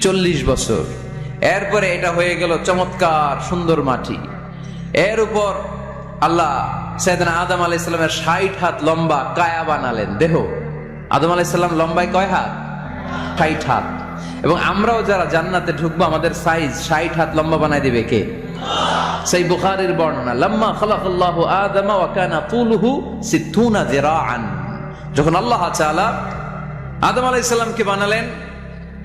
চল্লিশ বছর। এরপরে এটা হয়ে গেল চমৎকার সুন্দর মাটি। এর উপর আল্লাহ সৈয়দনা আদম আলাইহিস সালামের ষাট হাত লম্বা কায়া বানালেন। দেহ। আদম আলাইহিস সালাম লম্বায় কয় হাত? ষাট হাত। এবং আমরাও যারা জান্নাতে ঢুকবো, আমাদের সাইজ ষাট হাত লম্বা বানাই দিবে কে? সেই বুখারীর বর্ণনা, লাম্মা খালাকাল্লাহু আদমা ওয়া কানা তুলুহু সিত্তুনা যিরাআন। যখন আল্লাহ তাআলা আদম আলাইহিস সালামকে বানালেন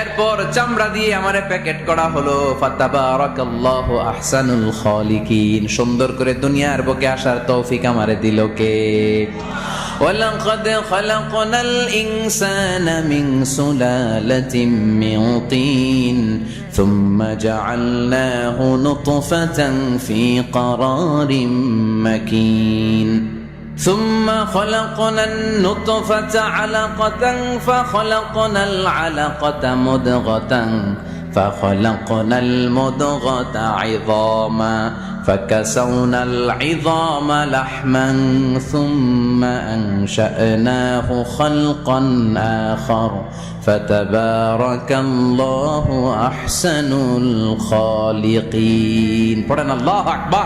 এরপর চামড়া দিয়ে আমারে প্যাকেট করা হলো ফাতাবারাকাল্লাহু আহসানুল খালিকিন সুন্দর করে দুনিয়ার বুকে আসার তৌফিক আমারে দিল কে ولقد خلقنا الإنسان من سلالة من طين ثم جعلناه نطفة في قرار مكين ثم خلقنا النطفة علقة فخلقنا العلقة مدغة فخلقنا المدغة عظاما فكسونا العظام لحما ثم أنشأناه خلقا آخر. فتبارك الله أحسن الخالقين. الله أكبر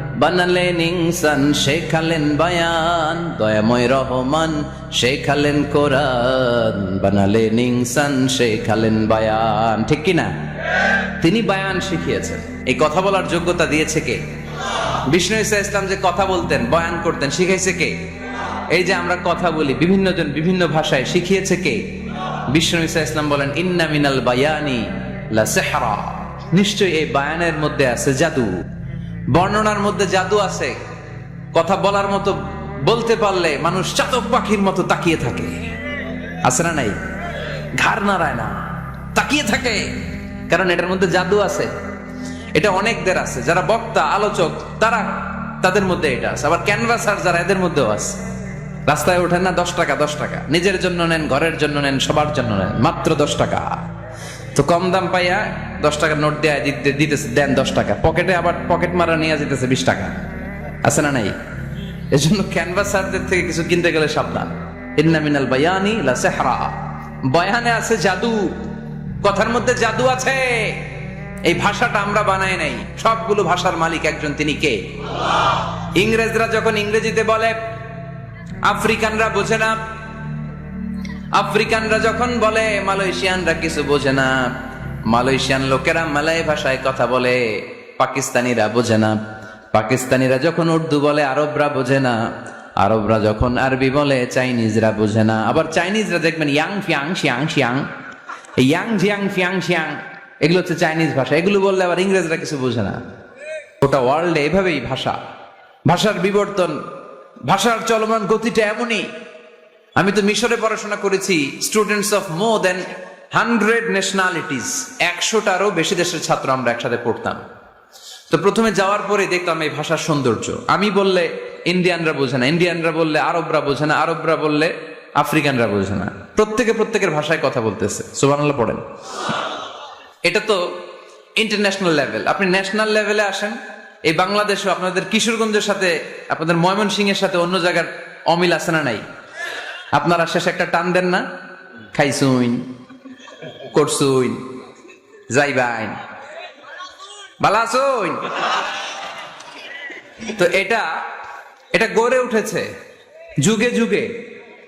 বানালেন ইনসান, শেখালেন বায়ান। দয়াময় রহমান, শেখালেন কোরআন। বানালেন ইনসান, শেখালেন বায়ান। ঠিক কি না তিনি বায়ান শিখিয়েছেন। এই কথা বলার যোগ্যতা দিয়েছে কে? বিষ্ণু ইসা ইসলাম যে কথা বলতেন, বয়ান করতেন, শিখাইছে কে? এই যে আমরা কথা বলি বিভিন্ন জন বিভিন্ন ভাষায় শিখিয়েছে কে? বিষ্ণু ইসা ইসলাম বলেন, ইন্না মিনাল বায়ানি লা সেহরা। নিশ্চয়ই এই বায়ানের মধ্যে আছে জাদু। বর্ণনার মধ্যে জাদু আছে। কথা বলার মতো বলতে পারলে মানুষ চাতক পাখির মতো তাকিয়ে থাকে। আছে না নাই? ঘাড় নাড়ায় না। তাকিয়ে থাকে। কারণ এটার মধ্যে জাদু আছে। এটা অনেকদের আছে। যারা বক্তা, আলোচক, তারা তাদের মধ্যে এটা আছে। আবার ক্যানভাসার যারা, এদের মধ্যেও আছে। রাস্তায় ওঠেন না, দশ টাকা দশ টাকা। নিজের জন্য নেন, ঘরের জন্য নেন, সবার জন্য নেন। মাত্র দশ টাকা। তো কম দাম পাইয়া দশ টাকার নোট দেয়া দিতে দিতেছে, দেন দশ টাকা। পকেটে আবার পকেট মারা নিয়ে যেতেছে বিশ টাকা। আছে না নাই? এজন্য ক্যানভাসারদের থেকে কিছু কিনতে গেলে সাবধান। ইন্না মিনাল বায়ানি বয়ানে আছে জাদু। কথার মধ্যে জাদু আছে। এই ভাষাটা আমরা বানাই নাই। সবগুলো ভাষার মালিক একজন, তিনি কে? ইংরেজরা যখন ইংরেজিতে বলে, আফ্রিকানরা বোঝে না। আফ্রিকানরা যখন বলে, মালয়েশিয়ানরা কিছু বোঝে না। মালয়েশিয়ান লোকেরা মালয় ভাষায় কথা বলে, পাকিস্তানিরা বোঝে না। পাকিস্তানিরা যখন উর্দু বলে, আরবরা বোঝে না। আরবরা যখন আরবি বলে, চাইনিজরা বোঝে না। আবার চাইনিজরা দেখবেন ইয়াং ফিয়াং, শিয়াং শিয়াং। ইয়াং জিয়াং, ফিয়াং শিয়াং, এগুলো হচ্ছে চাইনিজ ভাষা। এগুলো বললে আবার ইংরেজরা কিছু বোঝে না। গোটা ওয়ার্ল্ডে এভাবেই ভাষা। ভাষার বিবর্তন, ভাষার চলমান গতিটা এমনই। আমি তো মিশরে পড়াশোনা করেছি students of more than hundred nationalities একশোটারও বেশি দেশের ছাত্র আমরা একসাথে পড়তাম। তো প্রথমে যাওয়ার পরে দেখতাম এই ভাষার সৌন্দর্য। আমি বললে ইন্ডিয়ানরা বোঝে না, ইন্ডিয়ানরা বললে আরবরা বোঝে না, আরবরা বললে আফ্রিকানরা বোঝে না। প্রত্যেকে প্রত্যেকের ভাষায় কথা বলতেছে সুবানাল্লাহ পড়েন। এটা তো ইন্টারন্যাশনাল লেভেল আপনি ন্যাশনাল লেভেলে আসেন, এই বাংলাদেশও আপনাদের কিশোরগঞ্জের সাথে, আপনাদের ময়মনসিংহের সাথে অন্য জায়গার অমিল আছে না নাই? আপনারা শেষে একটা টান দেন না খাইছুইন করছুইন যাইবাইন ভালো আছুইন তো এটা এটা গড়ে উঠেছে। যুগে যুগে।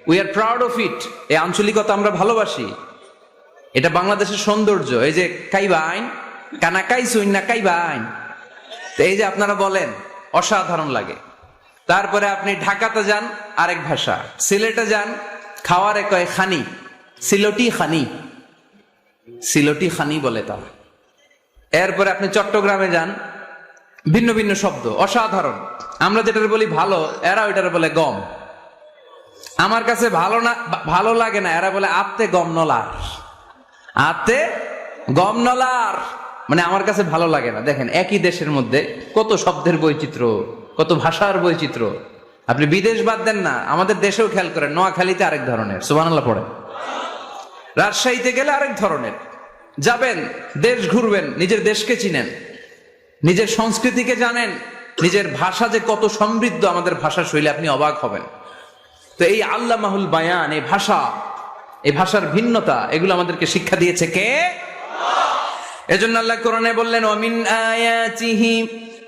We are proud of it এই আঞ্চলিকতা আমরা ভালোবাসি। এটা বাংলাদেশের সৌন্দর্য। এই যে কাইবাইন কানা কাইছুইন না কাইবাইন তো এই যে আপনারা বলেন, অসাধারণ লাগে। তারপরে আপনি ঢাকাতে যান, আরেক ভাষা। সিলেটে যান, খাওয়ারে কয় খানি। সিলটি খানি। সিলটি খানি বলে তারা। এরপরে আপনি চট্টগ্রামে যান, ভিন্ন ভিন্ন শব্দ, অসাধারণ। আমরা যেটার বলি ভালো এরা ওইটার বলে গম। আমার কাছে ভালো না, ভালো লাগে না, এরা বলে আত্মে গম নলার। আত্মে গম নলার। মানে আমার কাছে ভালো লাগে না। দেখেন, একই দেশের মধ্যে কত শব্দের বৈচিত্র্য, কত ভাষার বৈচিত্র্য। আপনি বিদেশ বাদ দেন না, আমাদের দেশেও খেয়াল করেন, নোয়াখালীতে আরেক ধরনের, সুবহানাল্লাহ পড়ে রাজশাহীতে গেলে আরেক ধরনের। যাবেন, দেশ ঘুরবেন, নিজের দেশকে চিনেন, নিজের সংস্কৃতিকে জানেন, নিজের ভাষা যে কত সমৃদ্ধ আমাদের ভাষা শৈলী, আপনি অবাক হবেন। তো এই আল্লাহ মাহুল বায়ান, এই ভাষা, এই ভাষার ভিন্নতা, এগুলো আমাদেরকে শিক্ষা দিয়েছে কে? এজন্য আল্লাহ কোরআনে বললেন ওমিন আয়াতিহি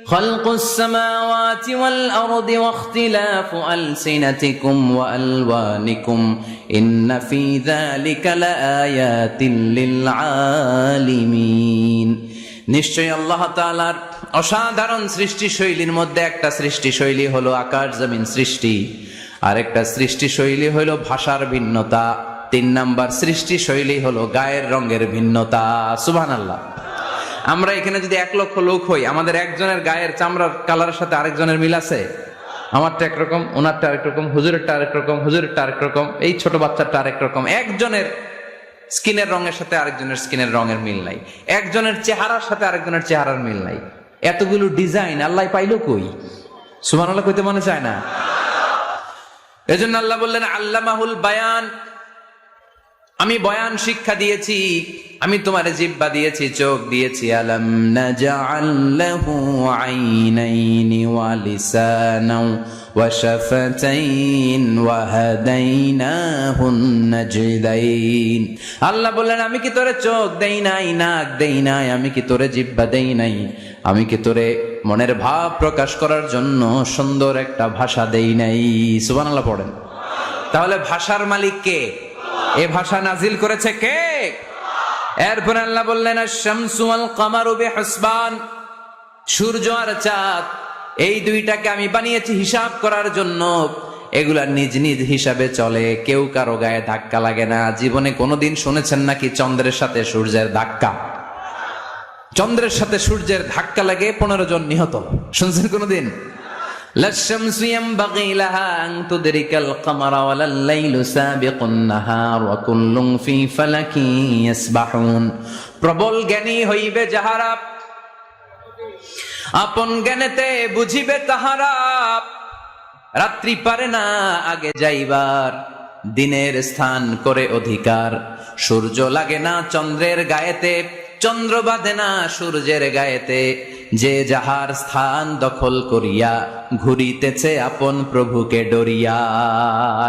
خلق السماوات والأرض واختلاف ألسنتكم وألوانكم إن في ذلك لآيات للعالمين নিশ্চয়ই আল্লাহ তাআলার অসাধারণ সৃষ্টি শৈলীর মধ্যে একটা সৃষ্টি শৈলী হলো আকাশ জমিন সৃষ্টি আর একটা সৃষ্টি শৈলী হলো ভাষার ভিন্নতা তিন নাম্বার সৃষ্টি শৈলী হলো গায়ের রঙের ভিন্নতা সুবহানাল্লাহ আমরা এখানে যদি এক লক্ষ লোক হই, আমাদের একজনের গায়ের চামড়ার কালারের সাথে আরেকজনের মিল আছে? আমারটা একরকম, ওনারটা আরেক রকম হুজুরেরটা আরেক রকম হুজুরেরটা আরেক রকম এই ছোট বাচ্চাটা আরেক রকম একজনের স্কিনের রঙের সাথে আরেকজনের স্কিনের রঙের মিল নাই। একজনের চেহারার সাথে আরেকজনের চেহারার মিল নাই। এতগুলো ডিজাইন আল্লাহ পাইলো কই? সুমান আল্লাহ কইতে মনে চায় না? এজন্য আল্লাহ বললেন, আল্লামাহুল বায়ান, আমি বয়ান শিক্ষা দিয়েছি। আমি তোমার জিব্বা দিয়েছি, চোখ দিয়েছি, আলম নাজআল লাহু আইনাইনি ওয়া লিসানাও ওয়া শাফাতাইন ওয়া হাদাইনাহুন নাজদাইন। আল্লাহ বললেন, আমি কি তোরে চোখ দেই নাই, নাক দেই নাই, আমি কি তোরে জিব্বা দেই নাই? আমি কি তোরে মনের ভাব প্রকাশ করার জন্য সুন্দর একটা ভাষা দেই নাই? সুবহানাল্লাহ পড়েন। তাহলে ভাষার মালিক কে? এ ভাষা নাজিল করেছে কে? এরপর আল্লাহ বললেন শামসু আল কামারু বিহুসবান। সূর্য আর চাঁদ, এই দুইটাকে আমি বানিয়েছি হিসাব করার জন্য। এগুলা নিজ নিজ হিসাবে চলে, কেউ কারও গায়ে ধাক্কা লাগে না। জীবনে কোনোদিন শুনেছেন নাকি চন্দ্রের সাথে সূর্যের ধাক্কা? চন্দ্রের সাথে সূর্যের ধাক্কা লাগে, পনেরো জন নিহত। শুনছেন কোনোদিন? لا الشمس ينبغي لها أن تدرك القمر ولا الليل سابق النهار وكل في فلك يسبحون প্রবল জ্ঞানী হইবে যাহারা আপন জ্ঞানেতে বুঝিবে তাহারা রাত্রি পারে না আগে যাইবার দিনের স্থান করে অধিকার সূর্য লাগে না চন্দ্রের গায়েতে চন্দ্র বাঁধে না সূর্যের গায়েতে যে যাহার স্থান দখল করিয়া ঘুরিতেছে আপন প্রভুকে ডরিয়া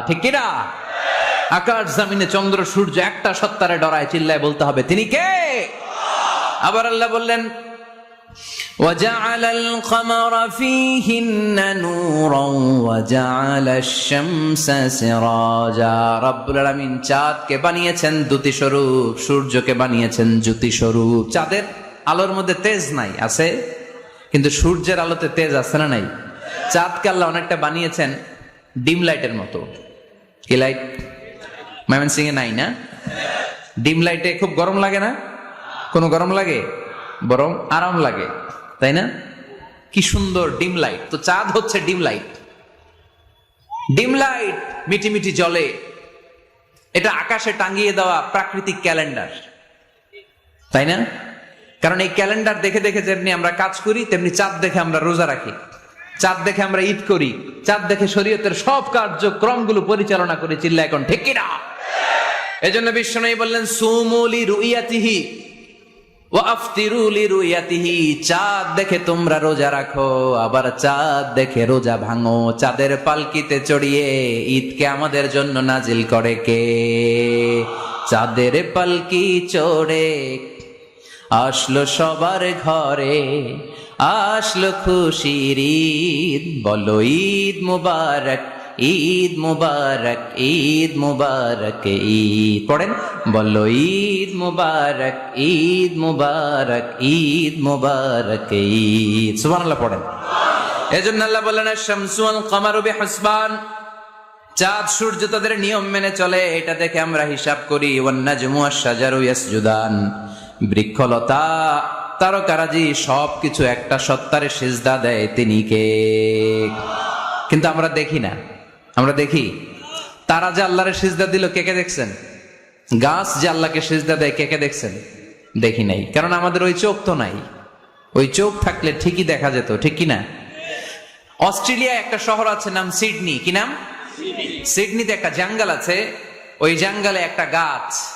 ঠিক কিনা আকাশ জামিনে চন্দ্র সূর্য একটা সত্তারে ডরায় চিল্লায় বলতে হবে তিনি কে আবার আল্লাহ বললেন وجعل القمر فيهن نورا وجعل الشمس سراجا রব্বুল আলামিন চাঁদকে বানিয়েছেন দ্যুতি স্বরূপ সূর্যকে বানিয়েছেন জ্যোতি স্বরূপ চাঁদের আলোর মধ্যে তেজ নাই, আছে? কিন্তু সূর্যের আলোতে তেজ আছে না নাই? চাঁদকে আল্লাহ অনেকটা বানিয়েছেন ডিম লাইটের মতো। কি লাইট? মাইমান সিং এ নাই না? ডিম লাইটে খুব গরম লাগে না? কোনো গরম লাগে? বরং আরাম লাগে, তাই না? কি সুন্দর ডিম লাইট। তো চাঁদ হচ্ছে ডিম লাইট। ডিম লাইট মিটি মিটি জলে এটা আকাশে টাঙ্গিয়ে দেওয়া প্রাকৃতিক ক্যালেন্ডার, তাই না? কারণ এই ক্যালেন্ডার দেখে দেখে যেমনি আমরা কাজ করি, তেমনি চাঁদ দেখে আমরা রোজা রাখি। চাঁদ দেখে আমরা ঈদ করি, চাঁদ দেখে শরীয়তের সব কার্যক্রমগুলো পরিচালনা করি চিল্লা এখন, ঠিক কিনা? এজন্য বিষ্ণু বললেন সুমুলি রুইয়াতিহি চাঁদ দেখে তোমরা রোজা রাখো, আবার চাঁদ দেখে রোজা ভাঙো। চাঁদের পালকিতে চড়িয়ে ঈদকে আমাদের জন্য নাজিল করে কে? চাঁদের পালকি চড়ে আসলো সবার ঘরে, আসলো খুশির ঈদ। বলো, ঈদ মুবারক ঈদ মুবারক ঈদ মুবারক, ঈদ। পড়েন? বলো, ঈদ মুবারক ঈদ মুবারক ঈদ মুবারক, ঈদ। সুবহানাল্লাহ পড়েন। এজন্য আল্লাহ বললেন শামসু আল কামারু বিহসবান। চাঁদ, সূর্য তাদের নিয়ম মেনে চলে, এটা দেখে আমরা হিসাব করি, ওয়ান্নাজমু আশ-শাজারু ইয়াসজুদান। বৃক্ষলতা, তারকারাজি সবকিছু একটা সত্তারে সিজদা দেয় তিনি কে? কিন্তু আমরা দেখি না। আমরা দেখি, তারা যে আল্লাহরে সিজদা দিল, কে কে দেখছেন? গাছ যে আল্লাহকে সিজদা দেয়, কে কে দেখছেন? দেখি নাই। কারণ আমাদের ওই চোখ তো নাই। ওই চোখ থাকলে ঠিকই দেখা যেত, ঠিক কি না? অস্ট্রেলিয়া একটা শহর আছে, নাম সিডনি। কি নাম? সিডনিতে একটা জঙ্গল আছে। ওই জঙ্গলে একটা গাছ।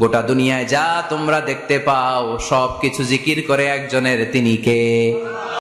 গোটা দুনিয়ায় যা তোমরা দেখতে পাও সবকিছু জিকির করে একজনের তিনি কে?